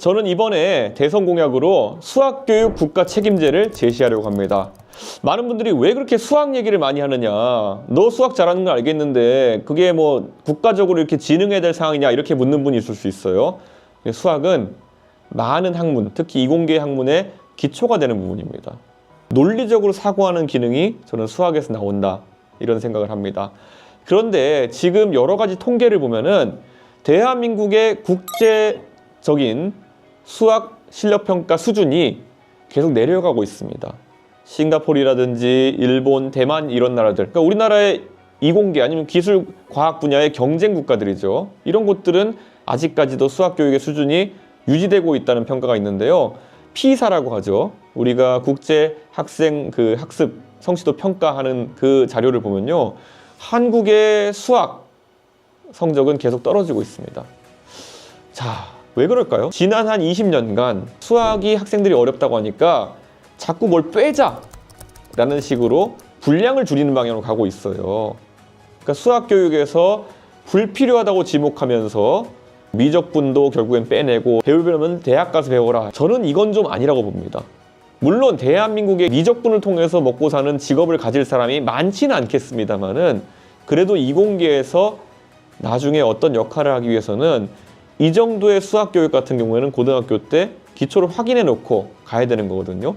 저는 이번에 대선 공약으로 수학교육 국가 책임제를 제시하려고 합니다. 많은 분들이 왜 그렇게 수학 얘기를 많이 하느냐. 너 수학 잘하는 걸 알겠는데 그게 뭐 국가적으로 이렇게 진흥해야 될 상황이냐 이렇게 묻는 분이 있을 수 있어요. 수학은 많은 학문, 특히 이공계 학문의 기초가 되는 부분입니다. 논리적으로 사고하는 기능이 저는 수학에서 나온다 이런 생각을 합니다. 그런데 지금 여러 가지 통계를 보면은 대한민국의 국제적인 수학 실력 평가 수준이 계속 내려가고 있습니다. 싱가포르라든지 일본, 대만 이런 나라들. 그러니까 우리나라의 이공계 아니면 기술 과학 분야의 경쟁 국가들이죠. 이런 곳들은 아직까지도 수학 교육의 수준이 유지되고 있다는 평가가 있는데요. 피사라고 하죠. 우리가 국제 학생 그 학습 성취도 평가하는 그 자료를 보면요. 한국의 수학 성적은 계속 떨어지고 있습니다. 자, 왜 그럴까요? 지난 한 20년간 수학이 학생들이 어렵다고 하니까 자꾸 뭘 빼자 라는 식으로 분량을 줄이는 방향으로 가고 있어요. 그러니까 수학 교육에서 불필요하다고 지목하면서 미적분도 결국엔 빼내고 배우려면 대학 가서 배워라. 저는 이건 좀 아니라고 봅니다. 물론 대한민국의 미적분을 통해서 먹고 사는 직업을 가질 사람이 많지는 않겠습니다만은 그래도 이공계에서 나중에 어떤 역할을 하기 위해서는 이 정도의 수학 교육 같은 경우에는 고등학교 때 기초를 확인해 놓고 가야 되는 거거든요.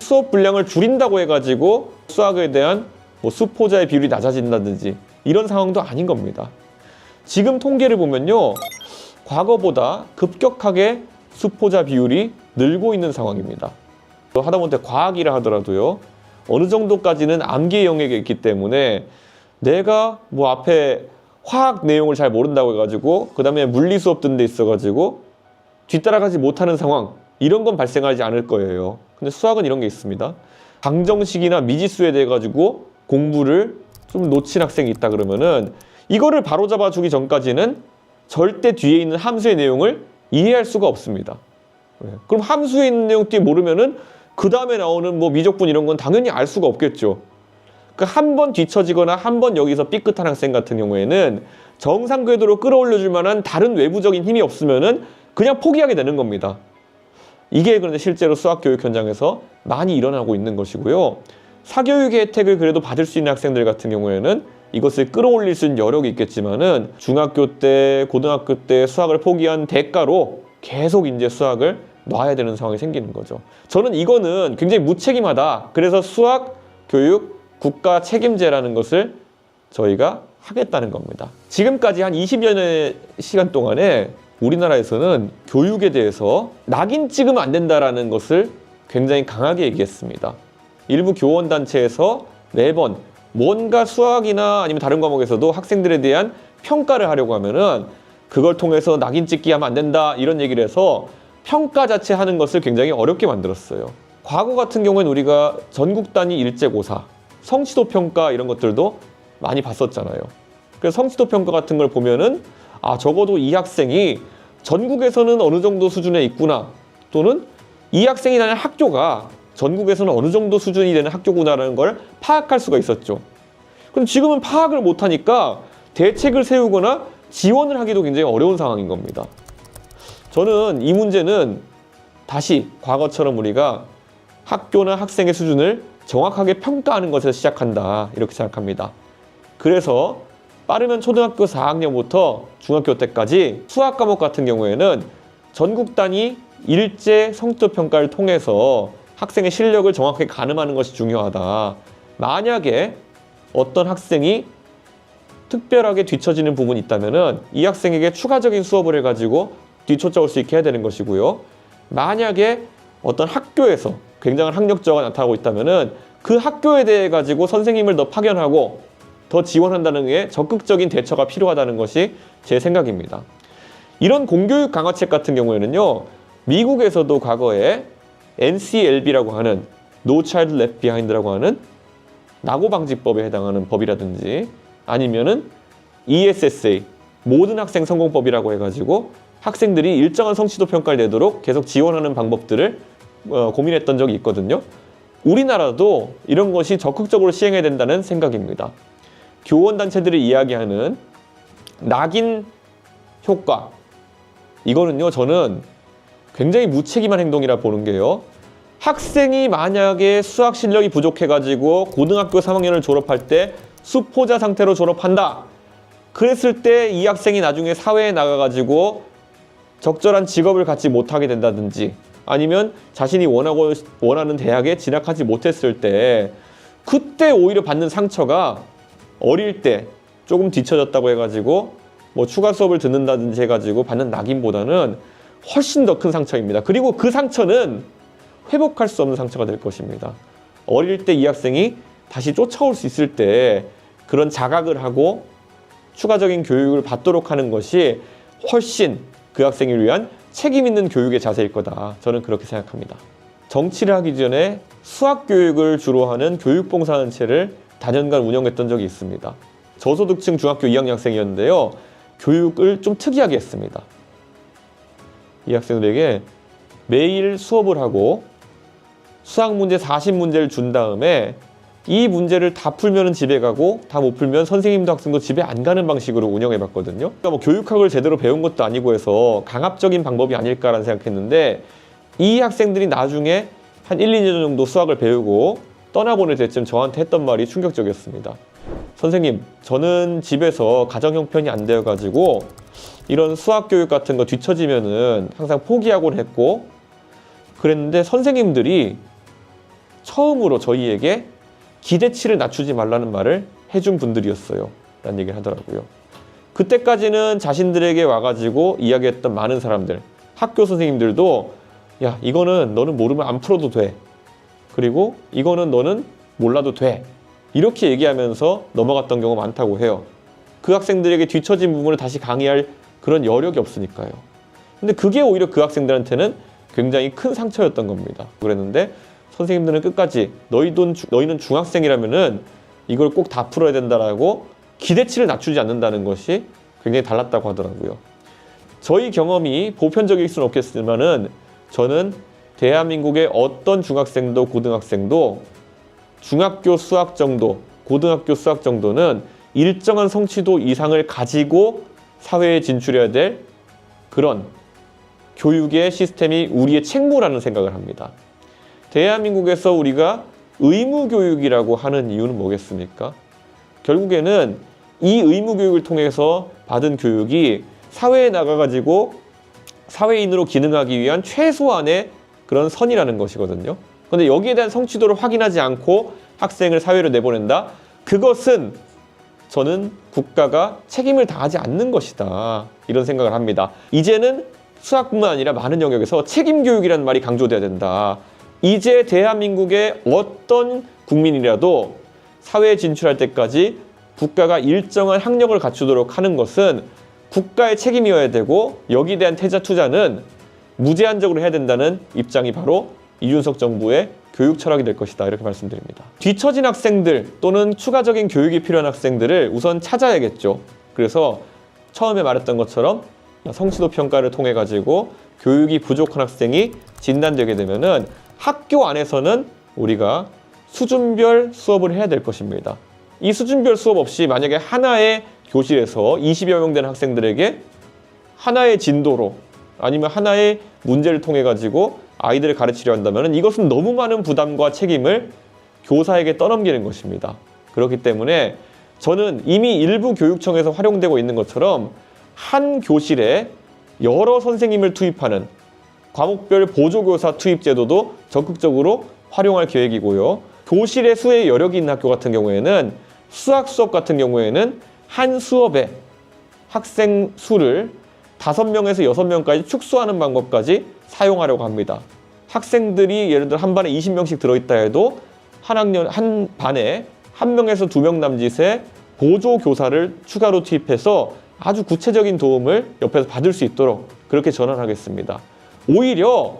수업 분량을 줄인다고 해가지고 수학에 대한 뭐 수포자의 비율이 낮아진다든지 이런 상황도 아닌 겁니다. 지금 통계를 보면요. 과거보다 급격하게 수포자 비율이 늘고 있는 상황입니다. 하다못해 과학이라 하더라도요. 어느 정도까지는 암기의 영역에 있기 때문에 내가 뭐 앞에 화학 내용을 잘 모른다고 해가지고 그 다음에 물리 수업 듣는 데 있어가지고 뒤따라가지 못하는 상황 이런 건 발생하지 않을 거예요. 근데 수학은 이런 게 있습니다. 방정식이나 미지수에 대해 가지고 공부를 좀 놓친 학생이 있다 그러면은 이거를 바로잡아 주기 전까지는 절대 뒤에 있는 함수의 내용을 이해할 수가 없습니다. 네. 그럼 함수에 있는 내용 뒤에 모르면은 그 다음에 나오는 뭐 미적분 이런 건 당연히 알 수가 없겠죠. 그한번 뒤처지거나 한 번 여기서 삐끗한 학생 같은 경우에는 정상 궤도로 끌어올려 줄 만한 다른 외부적인 힘이 없으면은 그냥 포기하게 되는 겁니다. 이게 그런데 실제로 수학 교육 현장에서 많이 일어나고 있는 것이고요. 사교육의 혜택을 그래도 받을 수 있는 학생들 같은 경우에는 이것을 끌어올릴 수 있는 여력이 있겠지만은 중학교 때, 고등학교 때 수학을 포기한 대가로 계속 이제 수학을 놔야 되는 상황이 생기는 거죠. 저는 이거는 굉장히 무책임하다. 그래서 수학 교육 국가 책임제라는 것을 저희가 하겠다는 겁니다. 지금까지 한 20여 년의 시간 동안에 우리나라에서는 교육에 대해서 낙인 찍으면 안 된다라는 것을 굉장히 강하게 얘기했습니다. 일부 교원단체에서 매번 뭔가 수학이나 아니면 다른 과목에서도 학생들에 대한 평가를 하려고 하면은 그걸 통해서 낙인 찍기 하면 안 된다 이런 얘기를 해서 평가 자체 하는 것을 굉장히 어렵게 만들었어요. 과거 같은 경우에는 우리가 전국 단위 일제고사, 성취도 평가 이런 것들도 많이 봤었잖아요. 그래서 성취도 평가 같은 걸 보면은 아 적어도 이 학생이 전국에서는 어느 정도 수준에 있구나 또는 이 학생이 다니는 학교가 전국에서는 어느 정도 수준이 되는 학교구나라는 걸 파악할 수가 있었죠. 그럼 지금은 파악을 못하니까 대책을 세우거나 지원을 하기도 굉장히 어려운 상황인 겁니다. 저는 이 문제는 다시 과거처럼 우리가 학교나 학생의 수준을 정확하게 평가하는 것에서 시작한다 이렇게 생각합니다. 그래서 빠르면 초등학교 4학년부터 중학교 때까지 수학 과목 같은 경우에는 전국 단위 일제 성취도 평가를 통해서 학생의 실력을 정확하게 가늠하는 것이 중요하다. 만약에 어떤 학생이 특별하게 뒤처지는 부분이 있다면은 이 학생에게 추가적인 수업을 해가지고 뒤쫓아올 수 있게 해야 되는 것이고요. 만약에 어떤 학교에서 굉장한 학력 저하가 나타나고 있다면은 그 학교에 대해 가지고 선생님을 더 파견하고 더 지원한다는 게 적극적인 대처가 필요하다는 것이 제 생각입니다. 이런 공교육 강화책 같은 경우에는요, 미국에서도 과거에 NCLB라고 하는 No Child Left Behind라고 하는 낙오 방지법에 해당하는 법이라든지 아니면은 ESSA 모든 학생 성공법이라고 해가지고 학생들이 일정한 성취도 평가를 내도록 계속 지원하는 방법들을 어, 고민했던 적이 있거든요. 우리나라도 이런 것이 적극적으로 시행해야 된다는 생각입니다. 교원단체들이 굉장히 무책임한 행동이라 보는 게요. 학생이 만약에 수학 실력이 부족해가지고 고등학교 3학년을 졸업할 때 수포자 상태로 졸업한다. 그랬을 때 이 학생이 나중에 사회에 나가가지고 적절한 직업을 갖지 못하게 된다든지 아니면 자신이 원하고 원하는 대학에 진학하지 못했을 때 그때 오히려 받는 상처가 어릴 때 조금 뒤처졌다고 해가지고 뭐 추가 수업을 듣는다든지 해가지고 받는 낙인보다는 훨씬 더 큰 상처입니다. 그리고 그 상처는 회복할 수 없는 상처가 될 것입니다. 어릴 때 이 학생이 다시 쫓아올 수 있을 때 그런 자각을 하고 추가적인 교육을 받도록 하는 것이 훨씬 그 학생을 위한 책임 있는 교육의 자세일 거다. 저는 그렇게 생각합니다. 정치를 하기 전에 수학 교육을 주로 하는 교육봉사단체를 다년간 운영했던 적이 있습니다. 저소득층 중학교 2학년 학생이었는데요. 교육을 좀 특이하게 했습니다. 이 학생들에게 매일 수업을 하고 수학 문제 40문제를 준 다음에 이 문제를 다 풀면 집에 가고 다 못 풀면 선생님도 학생도 집에 안 가는 방식으로 운영해 봤거든요. 그러니까 뭐 교육학을 제대로 배운 것도 아니고 해서 강압적인 방법이 아닐까라는 생각했는데 이 학생들이 나중에 한 1, 2년 정도 수학을 배우고 떠나보낼 때쯤 저한테 했던 말이 충격적이었습니다. 선생님, 저는 집에서 가정 형편이 안 되어 가지고 이런 수학 교육 같은 거 뒤처지면은 항상 포기하곤 했고 그랬는데 선생님들이 처음으로 저희에게 기대치를 낮추지 말라는 말을 해준 분들이었어요. 라는 얘기를 하더라고요. 그때까지는 자신들에게 와가지고 이야기했던 많은 사람들, 학교 선생님들도 야, 이거는 너는 모르면 안 풀어도 돼. 그리고 이거는 너는 몰라도 돼. 이렇게 얘기하면서 넘어갔던 경우가 많다고 해요. 그 학생들에게 뒤처진 부분을 다시 강의할 그런 여력이 없으니까요. 근데 그게 오히려 그 학생들한테는 굉장히 큰 상처였던 겁니다. 그랬는데 선생님들은 끝까지 너희도 너희는 중학생이라면은 이걸 꼭 다 풀어야 된다라고 기대치를 낮추지 않는다는 것이 굉장히 달랐다고 하더라고요. 저희 경험이 보편적일 수는 없겠지만은 저는 대한민국의 어떤 중학생도 고등학생도 중학교 수학 정도, 고등학교 수학 정도는 일정한 성취도 이상을 가지고 사회에 진출해야 될 그런 교육의 시스템이 우리의 책무라는 생각을 합니다. 대한민국에서 우리가 의무교육이라고 하는 이유는 뭐겠습니까? 결국에는 이 의무교육을 통해서 받은 교육이 사회에 나가가지고 사회인으로 기능하기 위한 최소한의 그런 선이라는 것이거든요. 근데 여기에 대한 성취도를 확인하지 않고 학생을 사회로 내보낸다? 그것은 저는 국가가 책임을 다하지 않는 것이다. 이런 생각을 합니다. 이제는 수학뿐만 아니라 많은 영역에서 책임 교육이라는 말이 강조돼야 된다. 이제 대한민국의 어떤 국민이라도 사회에 진출할 때까지 국가가 일정한 학력을 갖추도록 하는 것은 국가의 책임이어야 되고 여기에 대한 태자 투자는 무제한적으로 해야 된다는 입장이 바로 이준석 정부의 교육 철학이 될 것이다 이렇게 말씀드립니다. 뒤처진 학생들 또는 추가적인 교육이 필요한 학생들을 우선 찾아야겠죠. 그래서 처음에 말했던 것처럼 성취도 평가를 통해 가지고 교육이 부족한 학생이 진단되게 되면은 학교 안에서는 우리가 수준별 수업을 해야 될 것입니다. 이 수준별 수업 없이 만약에 하나의 교실에서 20여 명 되는 학생들에게 하나의 진도로 아니면 하나의 문제를 통해 가지고 아이들을 가르치려 한다면 이것은 너무 많은 부담과 책임을 교사에게 떠넘기는 것입니다. 그렇기 때문에 저는 이미 일부 교육청에서 활용되고 있는 것처럼 한 교실에 여러 선생님을 투입하는 과목별 보조교사 투입 제도도 적극적으로 활용할 계획이고요. 교실의 수의 여력이 있는 학교 같은 경우에는 수학 수업 같은 경우에는 한 수업에 학생 수를 다섯 명에서 여섯 명까지 축소하는 방법까지 사용하려고 합니다. 학생들이 예를 들어 한 반에 20명씩 들어있다 해도 한 학년 한 반에 한 명에서 두 명 남짓의 보조 교사를 추가로 투입해서 아주 구체적인 도움을 옆에서 받을 수 있도록 그렇게 전환하겠습니다. 오히려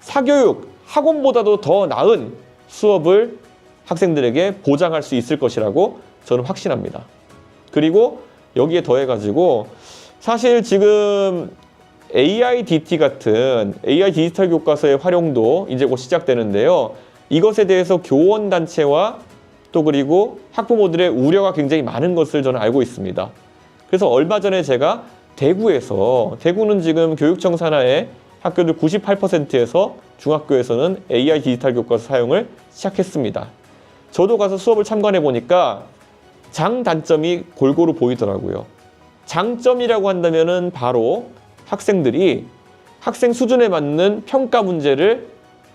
사교육 학원보다도 더 나은 수업을 학생들에게 보장할 수 있을 것이라고 저는 확신합니다. 그리고 여기에 더해가지고 사실 지금 AIDT 같은 AI 디지털 교과서의 활용도 이제 곧 시작되는데요. 이것에 대해서 교원 단체와 또 그리고 학부모들의 우려가 굉장히 많은 것을 저는 알고 있습니다. 그래서 얼마 전에 제가 대구에서 대구는 지금 교육청 산하의 학교들 98%에서 중학교에서는 AI 디지털 교과서 사용을 시작했습니다. 저도 가서 수업을 참관해 보니까 장단점이 골고루 보이더라고요. 장점이라고 한다면은 바로 학생들이 학생 수준에 맞는 평가 문제를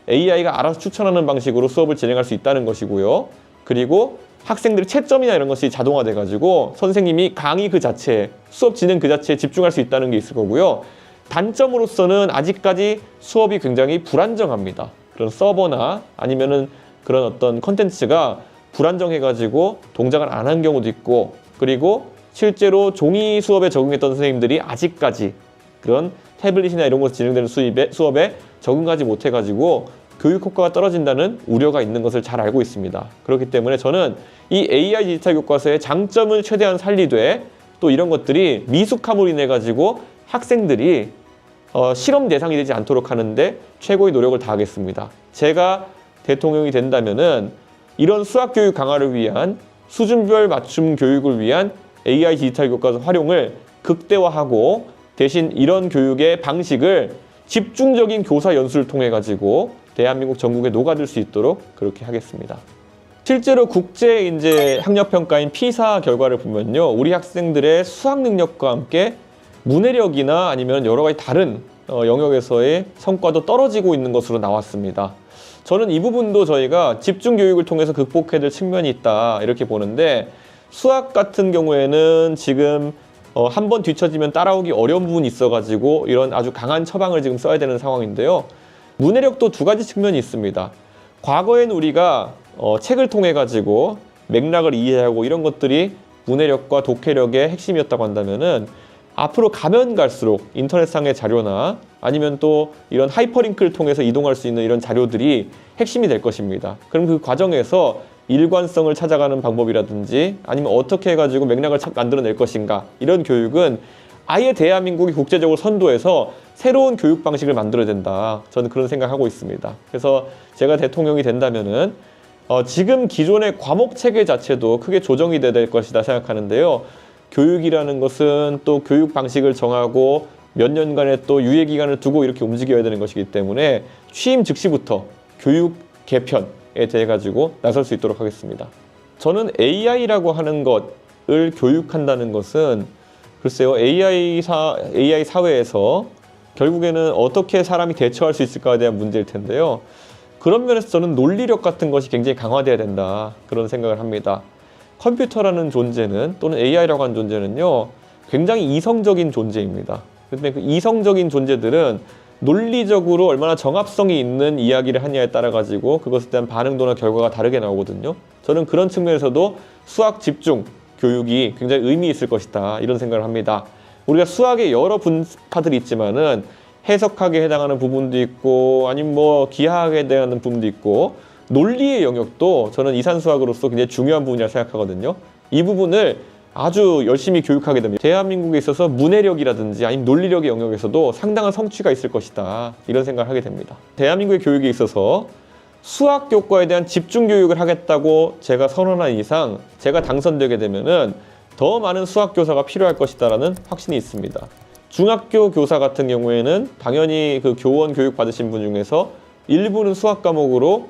AI가 알아서 추천하는 방식으로 수업을 진행할 수 있다는 것이고요. 그리고 학생들의 채점이나 이런 것이 자동화돼 가지고 선생님이 강의 그 자체에 수업 진행 그 자체에 집중할 수 있다는 게 있을 거고요. 단점으로서는 아직까지 수업이 굉장히 불안정합니다. 그런 서버나 아니면은 그런 어떤 컨텐츠가 불안정해 가지고 동작을 안 한 경우도 있고 그리고 실제로 종이 수업에 적응했던 선생님들이 아직까지 그런 태블릿이나 이런 곳에 진행되는 수입에, 수업에 적응하지 못해 가지고 교육 효과가 떨어진다는 우려가 있는 것을 잘 알고 있습니다. 그렇기 때문에 저는 이 AI 디지털 교과서의 장점을 최대한 살리되 또 이런 것들이 미숙함으로 인해 가지고 학생들이 어, 실험 대상이 되지 않도록 하는데 최고의 노력을 다하겠습니다. 제가 대통령이 된다면은 이런 수학 교육 강화를 위한 수준별 맞춤 교육을 위한 AI 디지털 교과서 활용을 극대화하고 대신 이런 교육의 방식을 집중적인 교사 연수를 통해 가지고 대한민국 전국에 녹아들 수 있도록 그렇게 하겠습니다. 실제로 국제 이제 학력 평가인 피사 결과를 보면요. 우리 학생들의 수학 능력과 함께 문해력이나 아니면 여러 가지 다른 어, 영역에서의 성과도 떨어지고 있는 것으로 나왔습니다. 저는 이 부분도 저희가 집중 교육을 통해서 극복해야 될 측면이 있다 이렇게 보는데 수학 같은 경우에는 지금 어, 한 번 뒤처지면 따라오기 어려운 부분이 있어가지고 이런 아주 강한 처방을 지금 써야 되는 상황인데요. 문해력도 두 가지 측면이 있습니다. 과거엔 우리가 어, 책을 통해 가지고 맥락을 이해하고 이런 것들이 문해력과 독해력의 핵심이었다고 한다면은 앞으로 가면 갈수록 인터넷상의 자료나 아니면 또 이런 하이퍼링크를 통해서 이동할 수 있는 이런 자료들이 핵심이 될 것입니다. 그럼 그 과정에서 일관성을 찾아가는 방법이라든지 아니면 어떻게 해가지고 맥락을 참- 만들어낼 것인가 이런 교육은 아예 대한민국이 국제적으로 선도해서 새로운 교육 방식을 만들어야 된다. 저는 그런 생각하고 있습니다. 그래서 제가 대통령이 된다면은 어, 지금 기존의 과목 체계 자체도 크게 조정이 돼야 될 것이다 생각하는데요. 교육이라는 것은 또 교육 방식을 정하고 몇 년간의 또 유예 기간을 두고 이렇게 움직여야 되는 것이기 때문에 취임 즉시부터 교육 개편에 대해 가지고 나설 수 있도록 하겠습니다. 저는 AI라고 하는 것을 교육한다는 것은 글쎄요 AI 사 AI 사회에서 결국에는 어떻게 사람이 대처할 수 있을까에 대한 문제일 텐데요. 그런 면에서 저는 논리력 같은 것이 굉장히 강화돼야 된다 그런 생각을 합니다. 컴퓨터라는 존재는 또는 AI라고 하는 존재는요 굉장히 이성적인 존재입니다. 근데 그 이성적인 존재들은 논리적으로 얼마나 정합성이 있는 이야기를 하냐에 따라 가지고 그것에 대한 반응도나 결과가 다르게 나오거든요. 저는 그런 측면에서도 수학 집중 교육이 굉장히 의미 있을 것이다 이런 생각을 합니다. 우리가 수학의 여러 분파들이 있지만은 해석학에 해당하는 부분도 있고 아니면 뭐 기하학에 해당하는 부분도 있고 논리의 영역도 저는 이산수학으로서 굉장히 중요한 부분이라 생각하거든요. 이 부분을 아주 열심히 교육하게 됩니다. 대한민국에 있어서 문해력이라든지 아니면 논리력의 영역에서도 상당한 성취가 있을 것이다. 이런 생각을 하게 됩니다. 대한민국의 교육에 있어서 수학 교과에 대한 집중 교육을 하겠다고 제가 선언한 이상 제가 당선되게 되면은 더 많은 수학 교사가 필요할 것이다라는 확신이 있습니다. 중학교 교사 같은 경우에는 당연히 그 교원 교육 받으신 분 중에서 일부는 수학 과목으로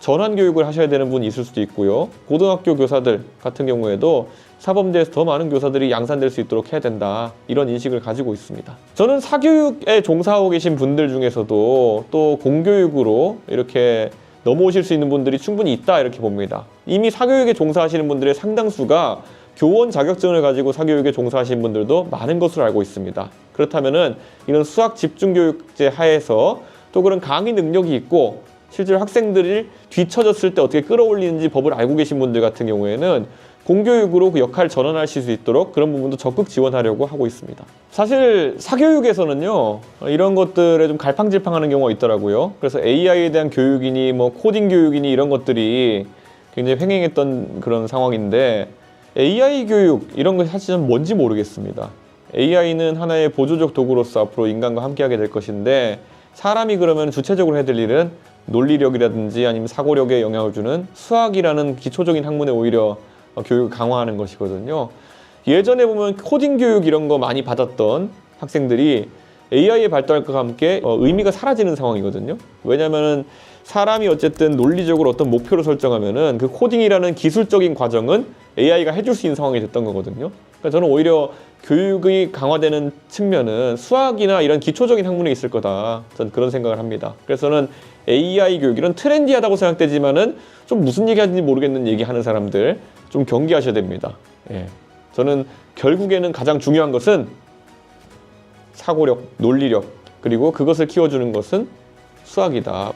전환 교육을 하셔야 되는 분이 있을 수도 있고요. 고등학교 교사들 같은 경우에도 사범대에서 더 많은 교사들이 양산될 수 있도록 해야 된다. 이런 인식을 가지고 있습니다. 저는 사교육에 종사하고 계신 분들 중에서도 또 공교육으로 이렇게 넘어오실 수 있는 분들이 충분히 있다 이렇게 봅니다. 이미 사교육에 종사하시는 분들의 상당수가 교원 자격증을 가지고 사교육에 종사하시는 분들도 많은 것으로 알고 있습니다. 그렇다면 은 이런 수학 집중 교육제 하에서 또 그런 강의 능력이 있고 실제로 학생들이 뒤처졌을 때 어떻게 끌어올리는지 법을 알고 계신 분들 같은 경우에는 공교육으로 그 역할을 전환하실 수 있도록 그런 부분도 적극 지원하려고 하고 있습니다. 사실 사교육에서는요 이런 것들에 좀 갈팡질팡하는 경우가 있더라고요. 그래서 AI에 대한 교육이니 뭐 코딩 교육이니 이런 것들이 굉장히 횡행했던 그런 상황인데 AI 교육 이런 것이 사실 은 뭔지 모르겠습니다. AI는 하나의 보조적 도구로서 앞으로 인간과 함께하게 될 것인데 사람이 그러면 주체적으로 해야 될 일은 논리력이라든지 아니면 사고력에 영향을 주는 수학이라는 기초적인 학문에 오히려 어, 교육을 강화하는 것이거든요. 예전에 보면 코딩 교육 이런 거 많이 받았던 학생들이 AI의 발달과 함께 어, 의미가 사라지는 상황이거든요. 왜냐하면 사람이 어쨌든 논리적으로 어떤 목표를 설정하면은 그 코딩이라는 기술적인 과정은 AI가 해줄 수 있는 상황이 됐던 거거든요. 그러니까 저는 오히려 교육이 강화되는 측면은 수학이나 이런 기초적인 학문에 있을 거다. 저는 그런 생각을 합니다. 그래서 저는 AI 교육 이런 트렌디하다고 생각되지만은 좀 무슨 얘기하는지 모르겠는 얘기하는 사람들 좀 경계하셔야 됩니다. 예. 저는 결국에는 가장 중요한 것은 사고력, 논리력, 그리고 그것을 키워주는 것은 수학이다.